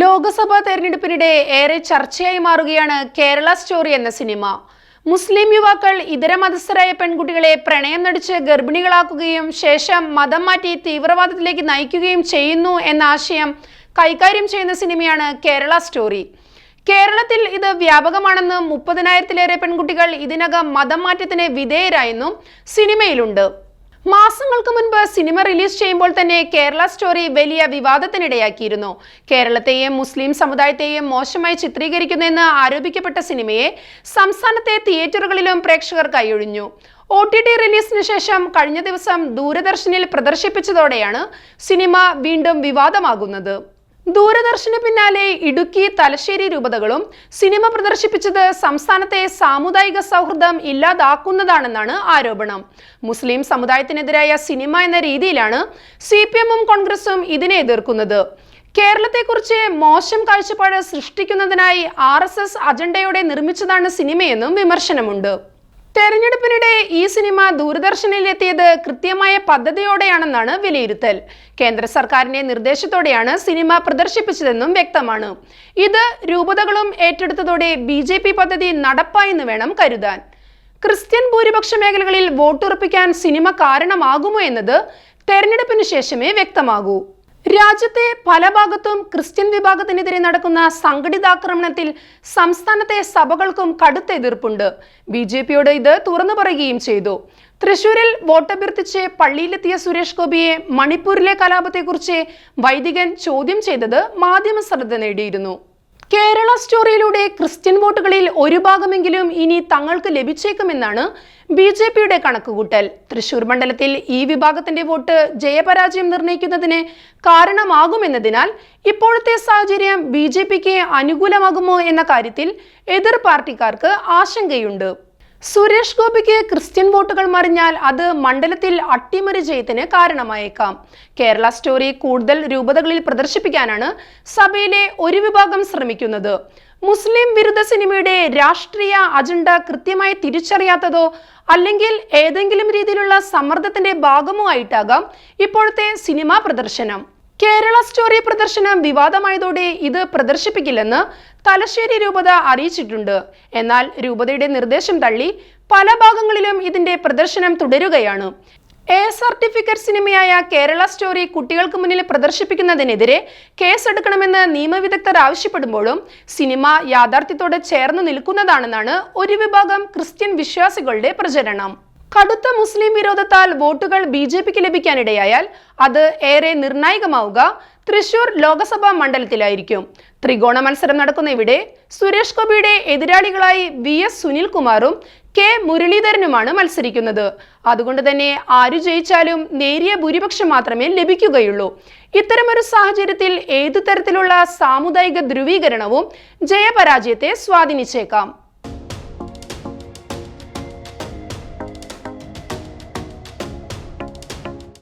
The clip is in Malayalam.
ലോക്സഭാ തെരഞ്ഞെടുപ്പിനിടെ ഏറെ ചർച്ചയായി മാറുകയാണ് കേരള സ്റ്റോറി എന്ന സിനിമ. മുസ്ലിം യുവാക്കൾ ഇതര മതസ്ഥരായ പെൺകുട്ടികളെ പ്രണയം നടിച്ച് ഗർഭിണികളാക്കുകയും ശേഷം മതം മാറ്റി തീവ്രവാദത്തിലേക്ക് നയിക്കുകയും ചെയ്യുന്നു എന്ന ആശയം കൈകാര്യം ചെയ്യുന്ന സിനിമയാണ് കേരള സ്റ്റോറി. കേരളത്തിൽ ഇത് വ്യാപകമാണെന്ന് മുപ്പതിനായിരത്തിലേറെ പെൺകുട്ടികൾ ഇതിനകം മതം മാറ്റത്തിന് വിധേയരായെന്നും സിനിമയിലുണ്ട്. മാസങ്ങൾക്ക് മുൻപ് സിനിമ റിലീസ് ചെയ്യുമ്പോൾ തന്നെ കേരള സ്റ്റോറി വലിയ വിവാദത്തിനിടയാക്കിയിരുന്നു. കേരളത്തെയും മുസ്ലിം സമുദായത്തെയും മോശമായി ചിത്രീകരിക്കുന്നെന്ന് ആരോപിക്കപ്പെട്ട സിനിമയെ സംസ്ഥാനത്തെ തിയേറ്ററുകളിലും പ്രേക്ഷകർ കൈയൊഴിഞ്ഞു. ഒ ടി ടി റിലീസിന് ശേഷം കഴിഞ്ഞ ദിവസം ദൂരദർശനിൽ പ്രദർശിപ്പിച്ചതോടെയാണ് സിനിമ വീണ്ടും വിവാദമാകുന്നത്. ദൂരദർശന് പിന്നാലെ ഇടുക്കി തലശ്ശേരി രൂപതകളും സിനിമ പ്രദർശിപ്പിച്ചത് സംസ്ഥാനത്തെ സാമുദായിക സൗഹൃദം ഇല്ലാതാക്കുന്നതാണെന്നാണ് ആരോപണം. മുസ്ലിം സമുദായത്തിനെതിരായ സിനിമ എന്ന രീതിയിലാണ് സി പി എമ്മും കോൺഗ്രസും ഇതിനെ എതിർക്കുന്നത്. കേരളത്തെക്കുറിച്ച് മോശം കാഴ്ചപ്പാട് സൃഷ്ടിക്കുന്നതിനായി ആർ എസ് എസ് അജണ്ടയോടെ നിർമ്മിച്ചതാണ് സിനിമയെന്നും വിമർശനമുണ്ട്. തെരഞ്ഞെടുപ്പിനിടെ ഈ സിനിമ ദൂരദർശനിൽ എത്തിയത് കൃത്യമായ പദ്ധതിയോടെയാണെന്നാണ് വിലയിരുത്തൽ. കേന്ദ്ര സർക്കാരിന്റെ നിർദ്ദേശത്തോടെയാണ് സിനിമ പ്രദർശിപ്പിച്ചതെന്നും വ്യക്തമാണ്. ഇത് രൂപതകളും ഏറ്റെടുത്തതോടെ ബി ജെ പി പദ്ധതി നടപ്പായെന്ന് വേണം കരുതാൻ. ക്രിസ്ത്യൻ ഭൂരിപക്ഷ മേഖലകളിൽ വോട്ടുറപ്പിക്കാൻ സിനിമ കാരണമാകുമോ എന്നത് തെരഞ്ഞെടുപ്പിന് ശേഷമേ വ്യക്തമാകൂ. രാജ്യത്തെ പല ഭാഗത്തും ക്രിസ്ത്യൻ വിഭാഗത്തിനെതിരെ നടക്കുന്ന സംഘടിതാക്രമണത്തിൽ സംസ്ഥാനത്തെ സഭകൾക്കും കടുത്ത എതിർപ്പുണ്ട് ബി ജെ പിയോട് ഇത് തുറന്നു പറയുകയും ചെയ്തു. തൃശൂരിൽ വോട്ടഭ്യർത്ഥിച്ച് പള്ളിയിലെത്തിയ സുരേഷ് ഗോപിയെ മണിപ്പൂരിലെ കലാപത്തെക്കുറിച്ച് വൈദികൻ ചോദ്യം ചെയ്തത് മാധ്യമ ശ്രദ്ധ നേടിയിരുന്നു. കേരള സ്റ്റോറിയിലൂടെ ക്രിസ്ത്യൻ വോട്ടുകളിൽ ഒരു ഭാഗമെങ്കിലും ഇനി തങ്ങൾക്ക് ലഭിച്ചേക്കുമെന്നാണ് ബി ജെ പിയുടെ കണക്കുകൂട്ടൽ. തൃശൂർ മണ്ഡലത്തിൽ ഈ വിഭാഗത്തിന്റെ വോട്ട് ജയപരാജയം നിർണയിക്കുന്നതിന് കാരണമാകുമെന്നതിനാൽ ഇപ്പോഴത്തെ സാഹചര്യം ബി ജെ പിക്ക് അനുകൂലമാകുമോ എന്ന കാര്യത്തിൽ എതിർ പാർട്ടിക്കാർക്ക് ആശങ്കയുണ്ട്. സുരേഷ് ഗോപിക്ക് ക്രിസ്ത്യൻ വോട്ടുകൾ മറിഞ്ഞാൽ അത് മണ്ഡലത്തിൽ അട്ടിമറി ജയത്തിന് കാരണമായേക്കാം. കേരള സ്റ്റോറി കൂടുതൽ രൂപതകളിൽ പ്രദർശിപ്പിക്കാനാണ് സഭയിലെ ഒരു വിഭാഗം ശ്രമിക്കുന്നത്. മുസ്ലിം വിരുദ്ധ സിനിമയുടെ രാഷ്ട്രീയ അജണ്ട കൃത്യമായി തിരിച്ചറിയാത്തതോ അല്ലെങ്കിൽ ഏതെങ്കിലും രീതിയിലുള്ള സമ്മർദ്ദത്തിന്റെ ഭാഗമോ ആയിട്ടാകാം ഇപ്പോഴത്തെ സിനിമാ പ്രദർശനം. കേരള സ്റ്റോറി പ്രദർശനം വിവാദമായതോടെ ഇത് പ്രദർശിപ്പിക്കില്ലെന്ന് തലശ്ശേരി രൂപത അറിയിച്ചിട്ടുണ്ട്. എന്നാൽ രൂപതയുടെ നിർദ്ദേശം തള്ളി പല ഭാഗങ്ങളിലും ഇതിന്റെ പ്രദർശനം തുടരുകയാണ്. എ സർട്ടിഫിക്കറ്റ് സിനിമയായ കേരള സ്റ്റോറി കുട്ടികൾക്ക് മുന്നിൽ പ്രദർശിപ്പിക്കുന്നതിനെതിരെ കേസെടുക്കണമെന്ന് നിയമവിദഗ്ധർ ആവശ്യപ്പെടുമ്പോഴും സിനിമ യാഥാർത്ഥ്യത്തോട് ചേർന്ന് നിൽക്കുന്നതാണെന്നാണ് ഒരു വിഭാഗം ക്രിസ്ത്യൻ വിശ്വാസികളുടെ പ്രചരണം. കടുത്ത മുസ്ലിം വിരോധത്താൽ വോട്ടുകൾ ബി ജെ പിക്ക് ലഭിക്കാനിടയായാൽ അത് ഏറെ നിർണായകമാവുക തൃശൂർ ലോക്സഭാ മണ്ഡലത്തിലായിരിക്കും. ത്രികോണ മത്സരം നടക്കുന്ന ഇവിടെ സുരേഷ് ഗോപിയുടെ എതിരാളികളായി വി എസ് സുനിൽകുമാറും കെ മുരളീധരനുമാണ് മത്സരിക്കുന്നത്. അതുകൊണ്ട് തന്നെ ആരു ജയിച്ചാലും നേരിയ ഭൂരിപക്ഷം മാത്രമേ ലഭിക്കുകയുള്ളൂ. ഇത്തരമൊരു സാഹചര്യത്തിൽ ഏതു തരത്തിലുള്ള സാമുദായിക ധ്രുവീകരണവും ജയപരാജയത്തെ സ്വാധീനിച്ചേക്കാം.